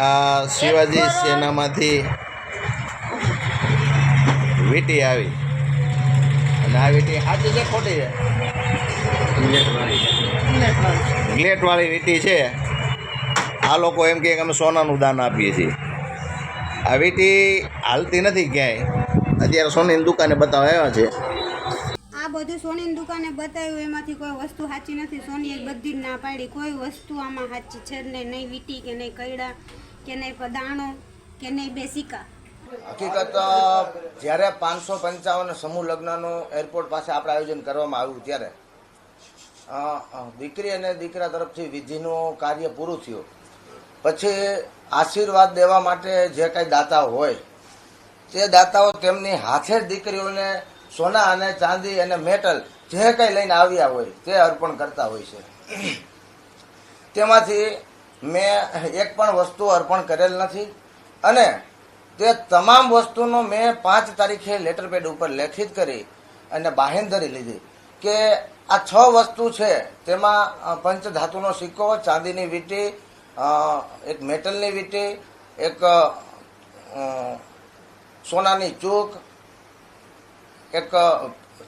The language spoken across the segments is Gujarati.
આ શિવાજી સેનામાંથી વીટી આવી. અને આ વીટી સાચી છે ખોટી છે? ગ્લેટવાળી વીટી છે. આ લોકો એમ કે અમે સોનાનું દાન આપીએ છીએ. આ વીટી હાલતી નથી ક્યાંય. અત્યારે સોનીની દુકાને બતાવવા આવ્યા છે. આ બધું સોનીની દુકાને બતાવ્યું એમાંથી કોઈ વસ્તુ સાચી નથી. સોનીએ બધી જ ના પાડી. કોઈ વસ્તુ આમાં સાચી છે જ નહીં. નહીં વીટી કે નહીં કૈડા. કે નહીં પદાણો, કે નહીં બેસિકા? હકીકત જ્યારે પાંચસો પંચાવન સમૂહ લગ્નનું એરપોર્ટ પાસે આપણે આયોજન કરવામાં આવ્યું ત્યારે દીકરી અને દીકરા તરફથી વિધિનું કાર્ય પૂરું થયું. પછી આશીર્વાદ દેવા માટે જે કાંઈ દાતા હોય, તે દાતાઓ તેમની હાથે દીકરીઓને સોના અને ચાંદી અને મેટલ જે કાંઈ લઈને આવ્યા હોય, તે અર્પણ કરતા હોય છે. તેમાંથી મેં એક પણ વસ્તુ અર્પણ કરેલ નથી અને તે તમામ વસ્તુનો મેં પાંચ તારીખે લેટર પેડ ઉપર લેખિત કરી અને બાહેંધરી લીધી કે આ છ વસ્તુ છે, તેમાં પંચધાતુનો સિક્કો, ચાંદીની વીંટી એક મેટલની વીંટી, એક સોનાની ચૂક, એક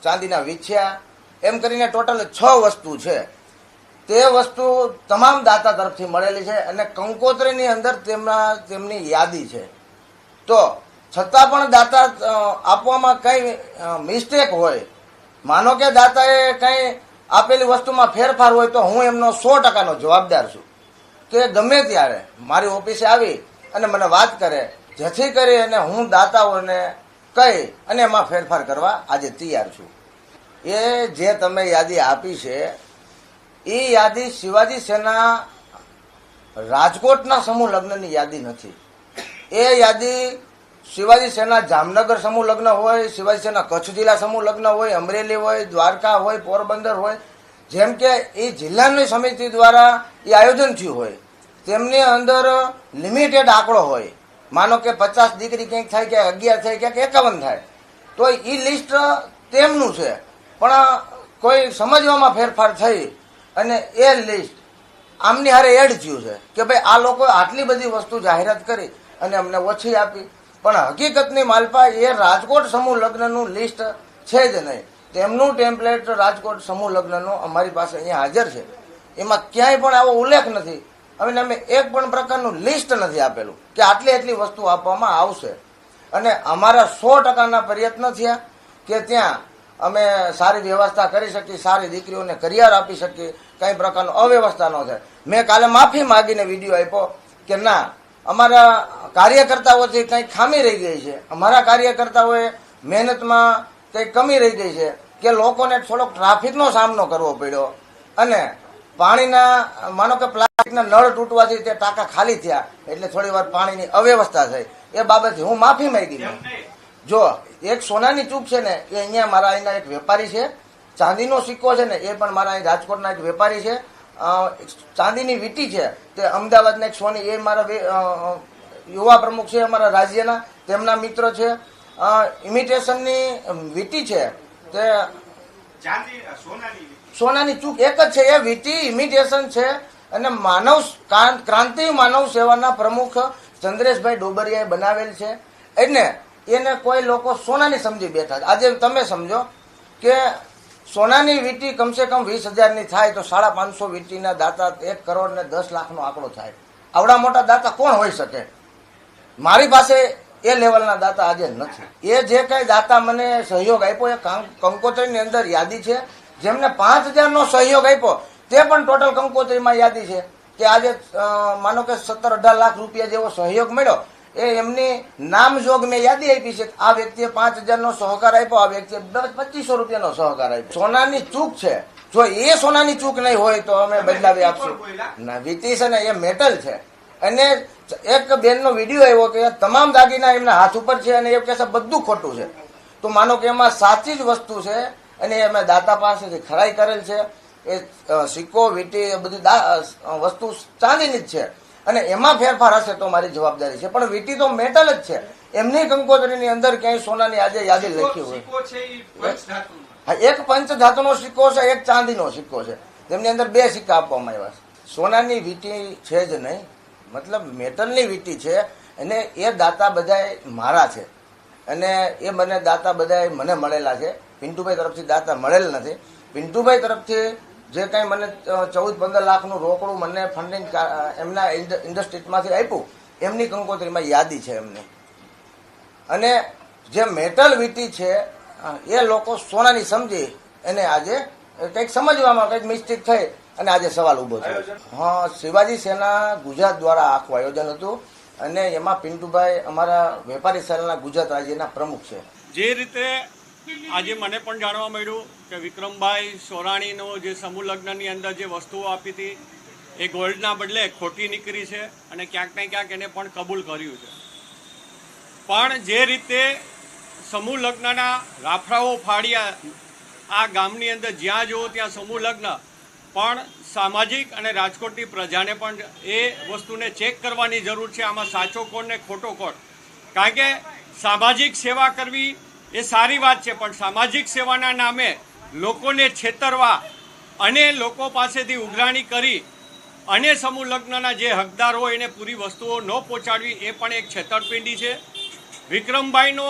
ચાંદીના વિછ્યા, એમ કરીને ટોટલ છ વસ્તુ છે. તે વસ્તુ તમામ દાતા તરફથી મળેલી છે અને કંકોત્રીની અંદર તેમના તેમની યાદી છે. તો છતાં પણ દાતા આપવામાં કંઈ મિસ્ટેક હોય, માનો કે દાતાએ કંઈ આપેલી વસ્તુમાં ફેરફાર હોય તો હું એમનો સો ટકાનો જવાબદાર છું. કે ગમે ત્યારે મારી ઓફિસે આવી અને મને વાત કરે, જેથી કરી અને હું દાતાઓને કહી અને એમાં ફેરફાર કરવા આજે તૈયાર છું. એ જે તમે યાદી આપી છે એ યાદી શિવાજી સેના રાજકોટના સમૂહ લગ્નની યાદી નથી. એ યાદી શિવાજી સેના જામનગર સમૂહ લગ્ન હોય, શિવાજી સેના કચ્છ જિલ્લા સમૂહ લગ્ન હોય, અમરેલી હોય, દ્વારકા હોય, પોરબંદર હોય, જેમ કે એ જિલ્લાની સમિતિ દ્વારા એ આયોજન થયું હોય. તેમની અંદર લિમિટેડ આંકડો હોય. માનો કે પચાસ દીકરી ક્યાંક થાય કે અગિયાર થાય, ક્યાંક એકાવન થાય. તો એ લિસ્ટ તેમનું છે. પણ કોઈ સમજવામાં ફેરફાર થઈ અને એ લિસ્ટ આમની હારે એડ થયું છે કે ભાઈ આ લોકો આટલી બધી વસ્તુ જાહેરાત કરી અને અમને ઓછી આપી. પણ હકીકતની માલપા એ રાજકોટ સમૂહ લગ્નનું લિસ્ટ છે જ નહીં. તેમનું ટેમ્પલેટ રાજકોટ સમૂહ લગ્નનું અમારી પાસે અહીંયા હાજર છે. એમાં ક્યાંય પણ આવો ઉલ્લેખ નથી. અને અમે એક પણ પ્રકારનું લિસ્ટ નથી આપેલું કે આટલી આટલી વસ્તુ આપવામાં આવશે. અને અમારા સો ટકાના પ્રયત્ન થયા કે ત્યાં અમે સારી વ્યવસ્થા કરી શકીએ, સારી દીકરીઓને કરિયર આપી શકીએ, કંઈ પ્રકારનો અવ્યવસ્થા ન થાય. મેં કાલે માફી માગીને વીડિયો આપ્યો કે ના, અમારા કાર્યકર્તાઓથી કંઈક ખામી રહી ગઈ છે. અમારા કાર્યકર્તાઓએ મહેનતમાં કંઈક કમી રહી ગઈ છે કે લોકોને થોડોક ટ્રાફિકનો સામનો કરવો પડ્યો. અને પાણીના, માનો કે પ્લાસ્ટિકના નળ તૂટવાથી તે ટાંકા ખાલી થયા, એટલે થોડી વાર પાણીની અવ્યવસ્થા થઈ. એ બાબતે હું માફી માંગી. જો એક સોનાની ચૂક છે ને એ અહીંયા મારા અહીંના એક વેપારી છે. ચાંદીનો સિક્કો છે ને એ પણ મારા અહીં રાજકોટના એક વેપારી છે. ચાંદીની વીંટી છે તે અમદાવાદના એક સોની એ મારા યુવા પ્રમુખ છે અમારા રાજ્યના તેમના મિત્ર છે. ઇમિટેશનની વીંટી છે. તે સોનાની ચૂક એક જ છે એ વીટી ઇમિટેશન છે. અને માનવ ક્રાં- ક્રાંતિ માનવ સેવાના પ્રમુખ ચંદ્રેશભાઈ ડોબરિયાએ બનાવેલ છે. એટલે એને કોઈ લોકો સોનાની સમજી બેઠા છે. આજે તમે સમજો કે સોનાની વીટી કમસે કમ વીસ હજારની થાય તો સાડા પાંચસો વીટીના દાતા એક કરોડ ને દસ લાખનો આંકડો થાય. આવડા મોટા દાતા કોણ હોઈ શકે? મારી પાસે એ લેવલના દાતા આજે નથી. એ જે કઈ દાતા મને સહયોગ આપ્યો, એ કંકોત્રીની અંદર યાદી છે. જેમને પાંચ હજારનો સહયોગ આપ્યો, તે પણ ટોટલ કંકોત્રીમાં યાદી છે કે આજે માનો કે સત્તર અઢાર લાખ રૂપિયા જેવો સહયોગ મળ્યો. એ એમની નામજોગ મેં યાદી આપી છે કે આ વ્યક્તિએ પાંચ હજારનો સહકાર આપ્યો આ વ્યક્તિએ પચીસો રૂપિયાનો સહકાર આપ્યો. સોનાની ચૂક છે. જો એ સોનાની ચૂક નહીં હોય તો અમે બદલાવી આપશું. ના વીતી છે ને એ મેટલ છે. અને એક બેનનો વીડિયો આવ્યો કે તમામ દાગીના એમના હાથ ઉપર છે અને એ કહેશે બધું ખોટું છે. તો માનો કે એમાં સાચી જ વસ્તુ છે અને એ અમે દાતા પાસેથી ખરાઈ કરેલ છે એ સિક્કો વીંટી એ બધી વસ્તુ ચાંદીની જ છે. અને એમાં ફેરફાર હશે તો મારી જવાબદારી છે. પણ વીંટી તો મેટલ જ છે. એમની કંકોત્રીની અંદર ક્યાંય સોનાની આજે યાદી લખી હોય. હા એક પંચધાતુનો સિક્કો છે એક ચાંદીનો સિક્કો છે. તેમની અંદર બે સિક્કા આપવામાં આવ્યા છે. સોનાની વીંટી છે જ નહીં. મતલબ મેટલની વીંટી છે. અને એ દાતા બધાય મારા છે. અને એ મને દાતા બધાએ મને મળેલા છે. પિન્ટુભાઈ તરફથી દાતા મળેલ નથી. પિન્ટુભાઈ તરફથી જે કાંઈ મને ચૌદ પંદર લાખનું રોકડું મને ફંડિંગ એમના ઇન્ડસ્ટ્રીમાંથી આપ્યું એમની કંકોત્રીમાં યાદી છે એમની. અને જે મેટલ વીટી છે એ લોકો સોનાની સમજી એને આજે કંઈક સમજવામાં કંઈક મિસ્ટેક થઈ અને આજે સવાલ ઊભો થયો. હા શિવાજી સેના ગુજરાત દ્વારા આખું આયોજન હતું અને એમાં પિન્ટુભાઈ અમારા વેપારી સેલના ગુજરાત રાજ્યના પ્રમુખ છે. જે રીતે આજે મને પણ જાણવા મળ્યું કે વિક્રમભાઈ સોરાણીનો જે સમૂહ લગ્નની અંદર જે વસ્તુઓ આપી હતી, એ ગોલ્ડના બદલે ખોટી નીકળી છે અને ક્યાંક ને ક્યાંક એને પણ કબૂલ કર્યું છે. પણ જે રીતે સમૂહ લગ્નના રાફડાઓ ફાડ્યા, આ ગામની અંદર જ્યાં જુઓ ત્યાં સમૂહ લગ્ન, પણ સામાજિક અને રાજકોટની પ્રજાને પણ એ વસ્તુને ચેક કરવાની જરૂર છે. આમાં સાચો કોણ ને ખોટો કોણ? કારણ કે સામાજિક સેવા કરવી એ સારી વાત છે, પણ સામાજિક સેવાના નામે લોકોને છેતરવા અને લોકો પાસેથી ઉઘરાણી કરી અને સમૂહ લગ્નના જે હકદાર હોય એને પૂરી વસ્તુઓ ન પહોંચાડવી, એ પણ એક છેતરપિંડી છે. વિક્રમભાઈનો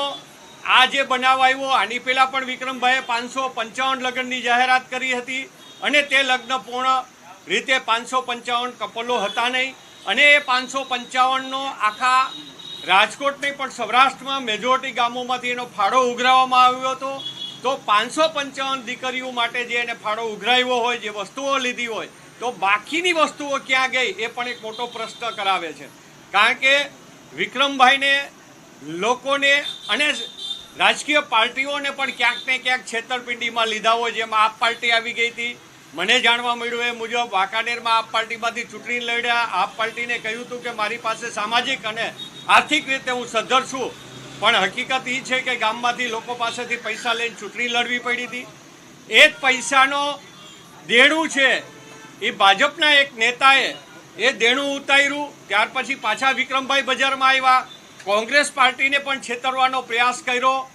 આ જે બનાવ આવ્યો, આની પહેલાં પણ વિક્રમભાઈએ પાંચસો પંચાવન લગ્નની જાહેરાત કરી હતી અને તે લગ્ન પૂર્ણ રીતે પાંચસો પંચાવન કપલો હતા નહીં અને એ પાંચસો પંચાવનનો આખા રાજકોટ નહીં પણ સૌરાષ્ટ્રમાં મેજોરિટી ગામોમાંથી એનો ફાળો ઉઘરાવવામાં આવ્યો હતો. તો પાંચસો પંચાવન દીકરીઓ માટે જે એને ફાળો ઉઘરાવ્યો હોય, જે વસ્તુઓ લીધી હોય, તો બાકીની વસ્તુઓ ક્યાં ગઈ એ પણ એક મોટો પ્રશ્ન કરાવે છે. કારણ કે વિક્રમભાઈને, લોકોને અને રાજકીય પાર્ટીઓને પણ ક્યાંક ને ક્યાંક છેતરપિંડીમાં લીધા હોય, જેમાં આપ પાર્ટી આવી ગઈ હતી. મને જાણવા મળ્યું એ મુજબ વાંકાનેરમાં આપ પાર્ટીમાંથી ચૂંટણી લડ્યા. આપ પાર્ટીને કહ્યું હતું કે મારી પાસે સામાજિક અને આર્થિક રીતે હું સદ્ધર છું. પણ હકીકત એ છે કે ગામમાંથી લોકો પાસેથી પૈસા લઈને ચૂંટણી લડવી પડી હતી. એ જ પૈસાનો દેણું છે. એ ભાજપના એક નેતાએ એ દેણું ઉતાર્યું. ત્યાર પછી પાછા વિક્રમભાઈ બજારમાં આવ્યા. કોંગ્રેસ પાર્ટીને પણ છેતરવાનો પ્રયાસ કર્યો.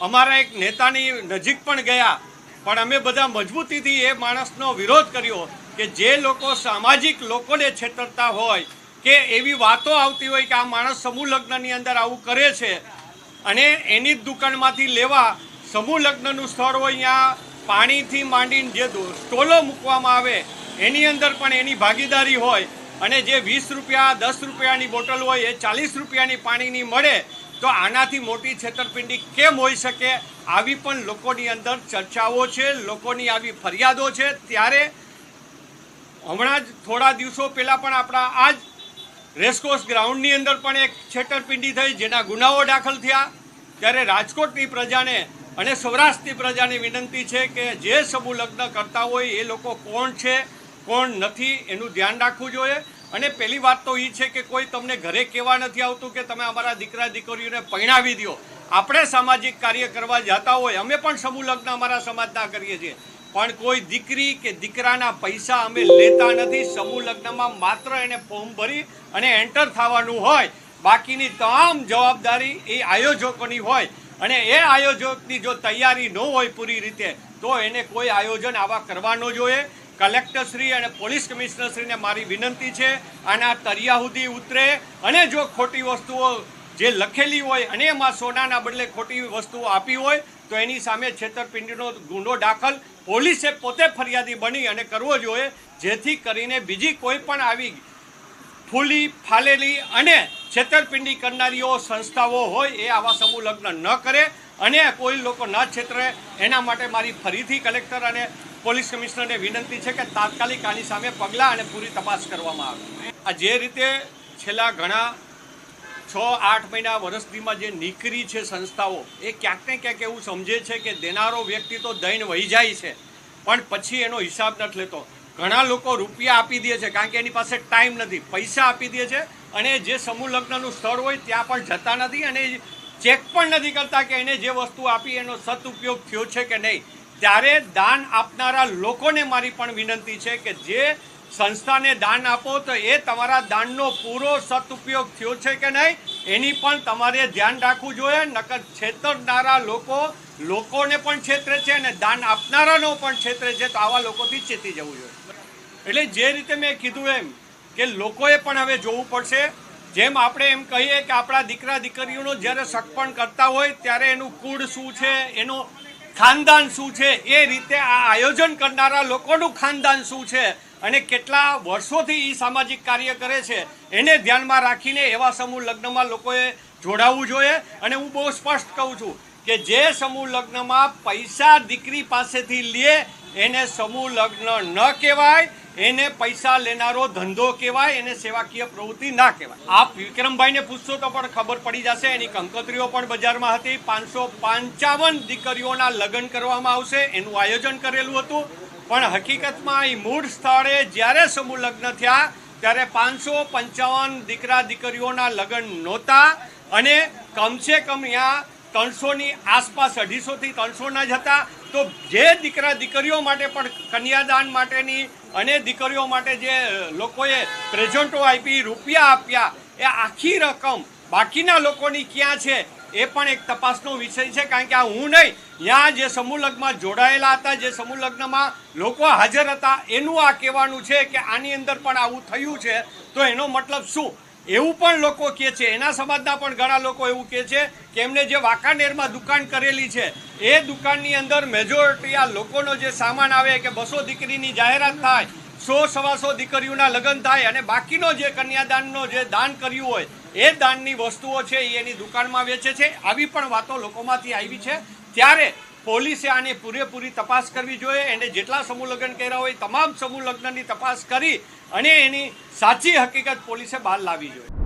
અમારા એક નેતાની નજીક પણ ગયા. પણ અમે બધા મજબૂતીથી એ માણસનો વિરોધ કર્યો કે જે લોકો સામાજિક લોકોને છેતરતા હોય, કે એવી વાતો આવતી હોય કે આ માણસ સમૂહ લગ્નની અંદર આવું કરે છે અને એની જ દુકાનમાંથી લેવા સમૂહ લગ્નનું સ્થળ હોય ત્યાં પાણીથી માંડીને જે સ્ટોલો મૂકવામાં આવે, એની અંદર પણ એની ભાગીદારી હોય અને જે વીસ રૂપિયા, દસ રૂપિયાની બોટલ હોય એ ચાલીસ રૂપિયાની પાણીની મળે, તો આનાથી મોટી છેતરપિંડી કેમ હોઈ શકે? આવી પણ લોકોની અંદર ચર્ચાઓ છે, લોકોની આવી ફરિયાદો છે. ત્યારે હમણાં જ થોડા દિવસો પહેલાં પણ આપણા આ જ રેસકોર્સ ગ્રાઉન્ડની અંદર પણ એક છેતરપિંડી થઈ, જેના ગુનાઓ દાખલ થયા. ત્યારે રાજકોટની પ્રજાને અને સૌરાષ્ટ્રની પ્રજાને વિનંતી છે કે જે સમૂહ લગ્ન કરતા હોય એ લોકો કોણ છે, કોણ નથી, એનું ધ્યાન રાખવું જોઈએ. અને પહેલી વાત તો એ છે કે કોઈ તમને ઘરે કહેવા નથી આવતું કે તમે અમારા દીકરા, દીકરીઓને પરણાવી દો આપણે સામાજિક કાર્ય કરવા જતા હોય, અમે પણ સમૂહ લગ્ન અમારા સમાજના કરીએ છીએ. પણ કોઈ દીકરી કે દીકરાના પૈસા અમે લેતા નથી, સમૂહ લગ્નમાં માત્ર એને ફોર્મ ભરી અને એન્ટર થવાનું હોય. બાકીની તમામ જવાબદારી એ આયોજકોની હોય. અને એ આયોજકની જો તૈયારી ન હોય પૂરી રીતે, તો એને કોઈ આયોજન આવા કરવા ન જોઈએ. કલેક્ટરશ્રી અને પોલીસ કમિશનરશ્રીને મારી વિનંતી છે, આના તરિયા સુધી ઉતરે. અને જો ખોટી વસ્તુઓ જે લખેલી હોય અને એમાં સોનાના બદલે ખોટી વસ્તુઓ આપી હોય, તો એની સામે છેતરપિંડીનો ગુનો દાખલ પોલીસે પોતે ફરિયાદી બની અને કરવો જોઈએ, જેથી કરીને બીજી કોઈ પણ આવી ફૂલી ફાલેલી અને છેતરપિંડી કરનારીઓ સંસ્થાઓ હોય એ આવા સમૂહ લગ્ન ન કરે અને કોઈ લોકો ન છેતરે. એના માટે મારી ફરીથી કલેક્ટર અને પોલીસ કમિશનરને વિનંતી છે કે તાત્કાલિક આની સામે પગલાં અને પૂરી તપાસ કરવામાં આવે. આ જે રીતે છેલ્લા ઘણા છ આઠ મહિના વર્ષદીમાં જે નીકળી છે સંસ્થાઓ, એ ક્યાંક ને ક્યાંક એવું સમજે છે કે દેનારો વ્યક્તિ તો દઈને વહી જાય છે, પણ પછી એનો હિસાબ નથી લેતો. ઘણા લોકો રૂપિયા આપી દે છે, કારણ કે એની પાસે ટાઈમ નથી, પૈસા આપી દે છે, અને જે સમૂહ લગ્નનું સ્થળ હોય ત્યાં પણ જતા નથી અને ચેક પણ નથી કરતા કે એને જે વસ્તુ આપી એનો સદઉપયોગ થયો છે કે નહીં. ત્યારે દાન આપનારા લોકોને મારી પણ વિનંતી છે કે જે સંસ્થાને દાન આપો તો એ તમારા દાનનો પૂરો સદઉપયોગ થયો છે કે નહીં? એની પણ તમારે ધ્યાન રાખવું જોઈએ. નકર છેતરનારા લોકો, લોકોને પણ છેતરે છે અને દાન આપનારાનો પણ છેતરે છે. તો આવા લોકોથી ચેતી જવું જોઈએ. એટલે જે રીતે મેં કીધું એમ કે લોકોએ પણ હવે જોવું પડશે. જેમ આપણે એમ કહીએ કે આપણા દીકરા દીકરીઓનો જ્યારે સગપણ કરતા હોય ત્યારે એનું કુળ શું છે, એનું ખાનદાન શું છે, એ રીતે આ આયોજન કરનારા લોકોનું ખાનદાન શું છે અને કેટલા વર્ષોથી એ સામાજિક કાર્ય કરે છે, એને ધ્યાનમાં રાખીને એવા સમૂહ લગ્નમાં લોકોએ જોડાવવું જોઈએ. અને હું બહુ સ્પષ્ટ કહું છું કે જે સમૂહ લગ્નમાં પૈસા દીકરી પાસેથી લે, એને સમૂહ લગ્ન ન કહેવાય, એને પૈસા લેનારો ધંધો કહેવાય, એને સેવાકીય પ્રવૃત્તિ ના કહેવાય. આપ વિક્રમભાઈને પૂછશો તો પણ ખબર પડી જશે, એની કંકોત્રીઓ પણ બજારમાં હતી. પાંચસો પંચાવન દીકરીઓના લગ્ન કરવામાં આવશે, એનું આયોજન કરેલું હતું. પણ હકીકતમાં અહીં મૂળ સ્થળે જ્યારે સમૂહ લગ્ન થયા, ત્યારે પાંચસો પંચાવન દીકરા દીકરીઓના લગ્ન નહોતા અને કમસે કમ અહીંયા ત્રણસોની આસપાસ અઢીસોથી ત્રણસોના જ હતા. તો જે દીકરા દીકરીઓ માટે પણ કન્યાદાન માટેની અને દીકરીઓ માટે જે લોકોએ પ્રેઝન્ટો આપી, રૂપિયા આપ્યા, એ આખી રકમ બાકીના લોકોની ક્યાં છે? એ પણ એક તપાસનો વિષય છે, કારણ કે આ હું નહીં ત્યાં જે સમૂહ લગ્નમાં જોડાયેલા હતા, જે સમૂહ લગ્નમાં લોકો હાજર હતા, એનું આ કહેવાનું છે કે આની અંદર પણ આવું થયું છે. તો એનો મતલબ શું? એવું પણ લોકો કહે છે, એના સમાજના પણ ઘણા લોકો એવું કહે છે કે એમને જે વાંકાનેરમાં દુકાન કરેલી છે, એ દુકાનની અંદર મેજોરિટી આ લોકોનો જે સામાન આવે કે બસો દીકરીની જાહેરાત થાય, સો સવાસો દીકરીઓના લગ્ન થાય અને બાકીનો જે કન્યાદાનનો જે દાન કર્યું હોય એ દાનની વસ્તુઓ છે એ એની દુકાનમાં વેચે છે. આવી પણ વાતો લોકોમાંથી આવી છે. ત્યારે પોલીસે આની પૂરેપૂરી તપાસ કરવી જોઈએ. એને જેટલા સમૂહ લગ્ન કર્યા હોય, તમામ સમૂહ લગ્નની તપાસ કરી અને એની સાચી હકીકત પોલીસે બહાર લાવવી જોઈએ.